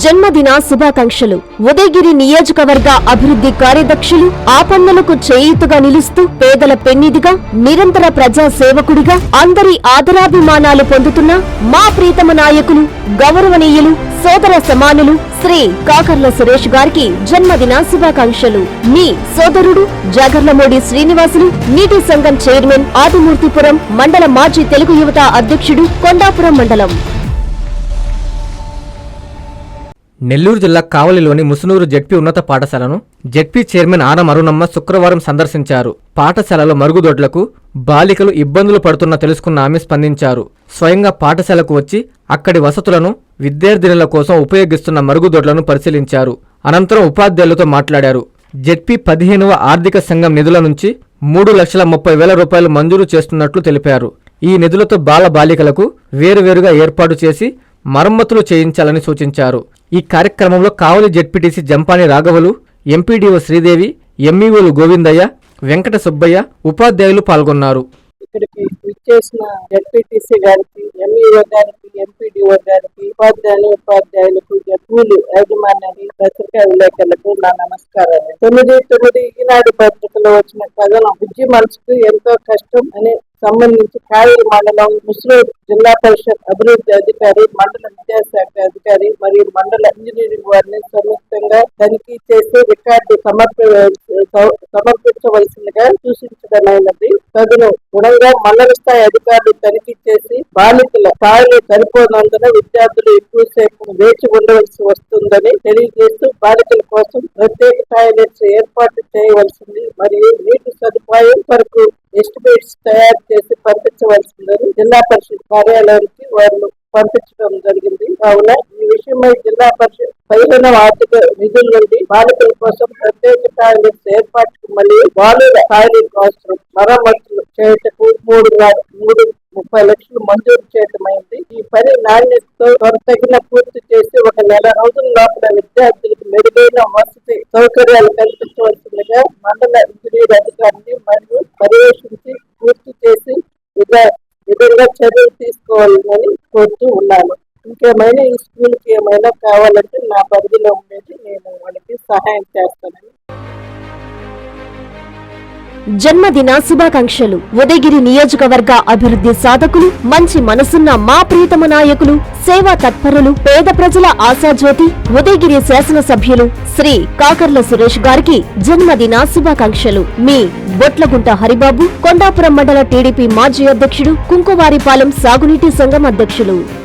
జన్మదిన శుభాకాంక్షలు. ఉదయగిరి నియోజకవర్గ అభివృద్ధి కార్యదక్షులు ఆపన్నలకు చేయూతగా నిలుస్తూ పేదల పెన్నిదిగా నిరంతర ప్రజా సేవకుడిగా అందరి ఆదరాభిమానాలు పొందుతున్న మా ప్రీతమ నాయకులు గౌరవనీయులు సోదర సమానులు శ్రీ కాకర్ల సురేష్ గారికి జన్మదిన శుభాకాంక్షలు. మీ సోదరుడు జాగర్లమూడి శ్రీనివాసులు నీటి సంఘం చైర్మన్ ఆదిమూర్తిపురం మండల మాజీ తెలుగు యువత అధ్యక్షుడు కొండాపురం మండలం. నెల్లూరు జిల్లా కావలిలోని ముసునూరు జెడ్పీ ఉన్నత పాఠశాలను జెడ్పీ చైర్మన్ ఆనం అరుణమ్మ శుక్రవారం సందర్శించారు. పాఠశాలలో మరుగుదొడ్లకు బాలికలు ఇబ్బందులు పడుతున్న తెలుసుకున్న ఆమె స్పందించారు. స్వయంగా పాఠశాలకు వచ్చి అక్కడి వసతులను విద్యార్థినుల కోసం ఉపయోగిస్తున్న మరుగుదొడ్లను పరిశీలించారు. అనంతరం ఉపాధ్యాయులతో మాట్లాడారు. జెడ్పీ పదిహేనవ ఆర్థిక సంఘం నిధుల నుంచి మూడు లక్షల ముప్పై వేల రూపాయలు మంజూరు చేస్తున్నట్లు తెలిపారు. ఈ నిధులతో బాల బాలికలకు వేరువేరుగా ఏర్పాటు చేసి మరమ్మతులు చేయించాలని సూచించారు. ఈ కార్యక్రమంలో కావలి జెడ్పీటీసీ జంపాని రాఘవులు ఎంపీడీఓ శ్రీదేవి ఎంఈఓలు గోవిందయ్య వెంకట సుబ్బయ్య ఉపాధ్యాయులు పాల్గొన్నారు. ఇక్కడికి విచ్చేసిన జడ్పీటీసీ గారికి ఎంఈఓ గారికి ఎంపీడీఓ గారికి ఉపాధ్యాయులు ఉపాధ్యాయులకు స్కూల్ యాజమాన్యానికి పత్రికా విలేకరులకు నా నమస్కారాలు. తొమ్మిది తొమ్మిది ఈనాడు పత్రికలో వచ్చిన కథనం బుజ్జి మనసుకు ఎంతో కష్టం అని సంబంధించి కావేరి మండలం ముస్లూరు జిల్లా పరిషత్ అభివృద్ధి అధికారి మండల విద్యాశాఖ అధికారి మరియు మండల ఇంజనీరింగ్ వారిని సంయుక్తంగా తనిఖీ చేసి రికార్డు సమర్ప సమర్పించవలసిందిగా సూచించడమైనది. తదును గుణంగా మండల స్థాయి అధికారులు తనిఖీ చేసి బాలికల స్థాయిలు సరిపోనందున విద్యార్థులు ఎక్కువసేపు వేచి ఉండవలసి వస్తుందని తెలియజేస్తూ బాలికల కోసం ప్రత్యేక టాయిలెట్స్ ఏర్పాటు చేయవలసింది మరియు నీటి సదుపాయం వరకు కొరకు ఎస్టిమేట్స్ తయారు చేసి పంపించవలసిందని జిల్లా పరిషత్ కార్యాలయానికి వారు పంపించడం జరిగింది. కావున ఈ విషయమై జిల్లా పరిషత్ పైన ఆర్థిక నిధుల నుండి బాలికల కోసం ప్రత్యేక టాయిలెట్స్ ఏర్పాటుకు మరియు బాలుల టాయిలెట్ అవసరం. మరమ్మతులు చేయటకు మూడు మూడు ముప్పై లక్షలు మంజూరు చేయటమైంది. పని నాణ్యతతో తగిన పూర్తి చేసి ఒక నెల రోజుల లోపల విద్యార్థులకు మెరుగైన వసతి సౌకర్యాలు కల్పించవలసిందిగా మండల ఇంజనీర్ అధికారిని మరియు పర్యవేక్షించి పూర్తి చేసి విధంగా చర్యలు తీసుకోవాలని కోరుతూ ఉన్నాను. ఇంకేమైనా ఈ స్కూల్కి ఏమైనా కావాలంటే నా పరిధిలో ఉండేది నేను వాళ్ళకి సహాయం చేస్తానని జన్మదిన శుభాకాంక్షలు. ఉదయగిరి నియోజకవర్గ అభివృద్ధి సాధకులు మంచి మనసున్న మా ప్రీతమ నాయకులు సేవా తత్పరులు పేద ప్రజల ఆశాజ్యోతి ఉదయగిరి శాసనసభ్యులు శ్రీ కాకర్ల సురేష్ గారికి జన్మదిన శుభాకాంక్షలు. మీ బొట్లగుంట హరిబాబు కొండాపురం మండల టీడీపీ మాజీ అధ్యక్షుడు కుంకువారిపాలెం సాగునీటి సంఘం అధ్యక్షులు.